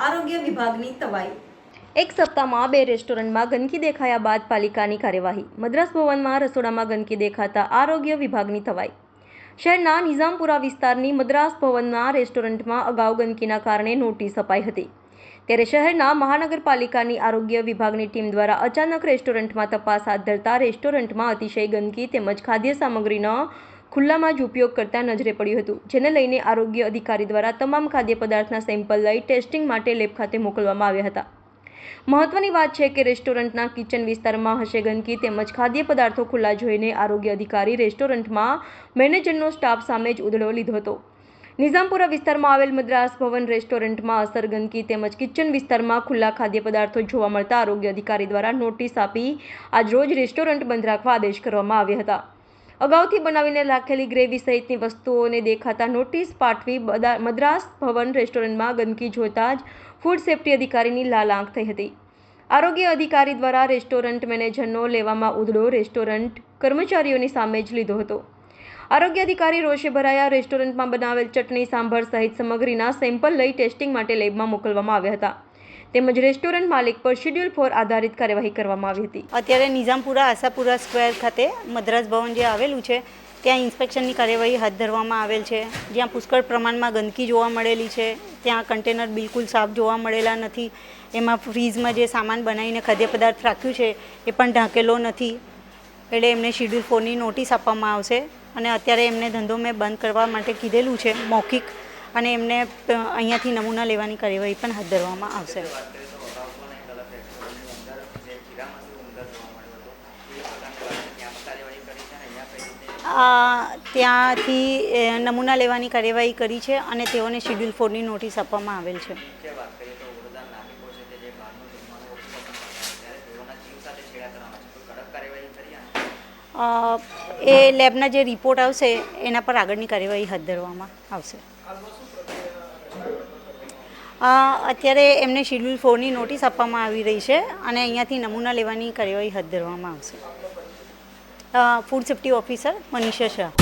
આરોગ્ય વિભાગની તવાઈ. શહેરના નિઝામપુરા વિસ્તારની મદ્રાસ ભવનના રેસ્ટોરન્ટમાં અગાઉ ગંદકીના કારણે નોટિસ અપાઈ હતી. ત્યારે શહેરના મહાનગરપાલિકાની આરોગ્ય વિભાગની ટીમ દ્વારા અચાનક રેસ્ટોરન્ટમાં તપાસ હાથ ધરતા રેસ્ટોરન્ટમાં અતિશય ગંદકી તેમજ ખાદ્ય સામગ્રીનો ખુલ્લામાં જ ઉપયોગ કરતા નજરે પડ્યું હતું, જેને લઈને આરોગ્ય અધિકારી દ્વારા તમામ ખાદ્ય પદાર્થના સેમ્પલ લઈ ટેસ્ટિંગ માટે લેબ ખાતે મોકલવામાં આવ્યા હતા. મહત્વની વાત છે કે રેસ્ટોરન્ટના કિચન વિસ્તારમાં હશે ગંદકી તેમજ ખાદ્ય પદાર્થો ખુલ્લા જોઈને આરોગ્ય અધિકારી રેસ્ટોરન્ટમાં મેનેજરનો સ્ટાફ સામે જ ઉધડો લીધો હતો. નિઝામપુરા વિસ્તારમાં આવેલ મદ્રાસ ભવન રેસ્ટોરન્ટમાં અસર ગંદકી તેમજ કિચન વિસ્તારમાં ખુલ્લા ખાદ્ય પદાર્થો જોવા મળતા આરોગ્ય અધિકારી દ્વારા નોટિસ આપી આજ રોજ રેસ્ટોરન્ટ બંધ રાખવા આદેશ કરવામાં આવ્યા હતા. અગાઉથી બનાવીને રાખેલી ગ્રેવી સહિતની વસ્તુઓને દેખાતા નોટિસ પાઠવી મદ્રાસ ભવન રેસ્ટોરન્ટમાં ગંદકી જોતા જ ફૂડ સેફ્ટી અધિકારીની લાલ આંખ થઈ હતી. આરોગ્ય અધિકારી દ્વારા રેસ્ટોરન્ટ મેનેજરનો લેવામાં ઉધડો રેસ્ટોરન્ટ કર્મચારીઓની સામે જ લીધો હતો. આરોગ્ય અધિકારી રોષે ભરાયા રેસ્ટોરન્ટમાં બનાવેલ ચટણી, સાંભર સહિત સામગ્રીના સેમ્પલ લઈ ટેસ્ટિંગ માટે લેબમાં મોકલવામાં આવ્યા હતા. તેમજ રેસ્ટોરન્ટ માલિક પર શેડ્યુલ ફોર આધારિત કાર્યવાહી કરવામાં આવી હતી. અત્યારે નિઝામપુરા, આશાપુરા સ્ક્વેર ખાતે મદ્રાસ ભવન જે આવેલું છે, ત્યાં ઇન્સ્પેક્શનની કાર્યવાહી હાથ ધરવામાં આવેલ છે. જ્યાં પુષ્કળ પ્રમાણમાં ગંદકી જોવા મળેલી છે. ત્યાં કન્ટેનર બિલકુલ સાફ જોવા મળેલા નથી. એમાં ફ્રીઝમાં જે સામાન બનાવીને ખાદ્ય પદાર્થ રાખ્યું છે, એ પણ ઢાંકેલો નથી. એટલે એમને શેડ્યુલ ફોરની નોટિસ આપવામાં આવશે. અને અત્યારે એમને ધંધો મેં બંધ કરવા માટે કીધેલું છે, મૌખિક અને એમને અહીંયાથી નમૂના લેવાની કાર્યવાહી પણ હાથ ધરવામાં આવશે. ત્યાંથી નમૂના લેવાની કાર્યવાહી કરી છે અને તેઓને શેડ્યુલ ફોરની નોટિસ આપવામાં આવેલ છે. એ લેબના જે રિપોર્ટ આવશે એના પર આગળની કાર્યવાહી હાથ ધરવામાં આવશે. અત્યારે એમને શેડ્યુલ ફોરની નોટિસ આપવામાં આવી રહી છે અને અહીંયાથી નમૂના લેવાની કાર્યવાહી હાથ ધરવામાં આવશે. Food safety officer Manisha Shah.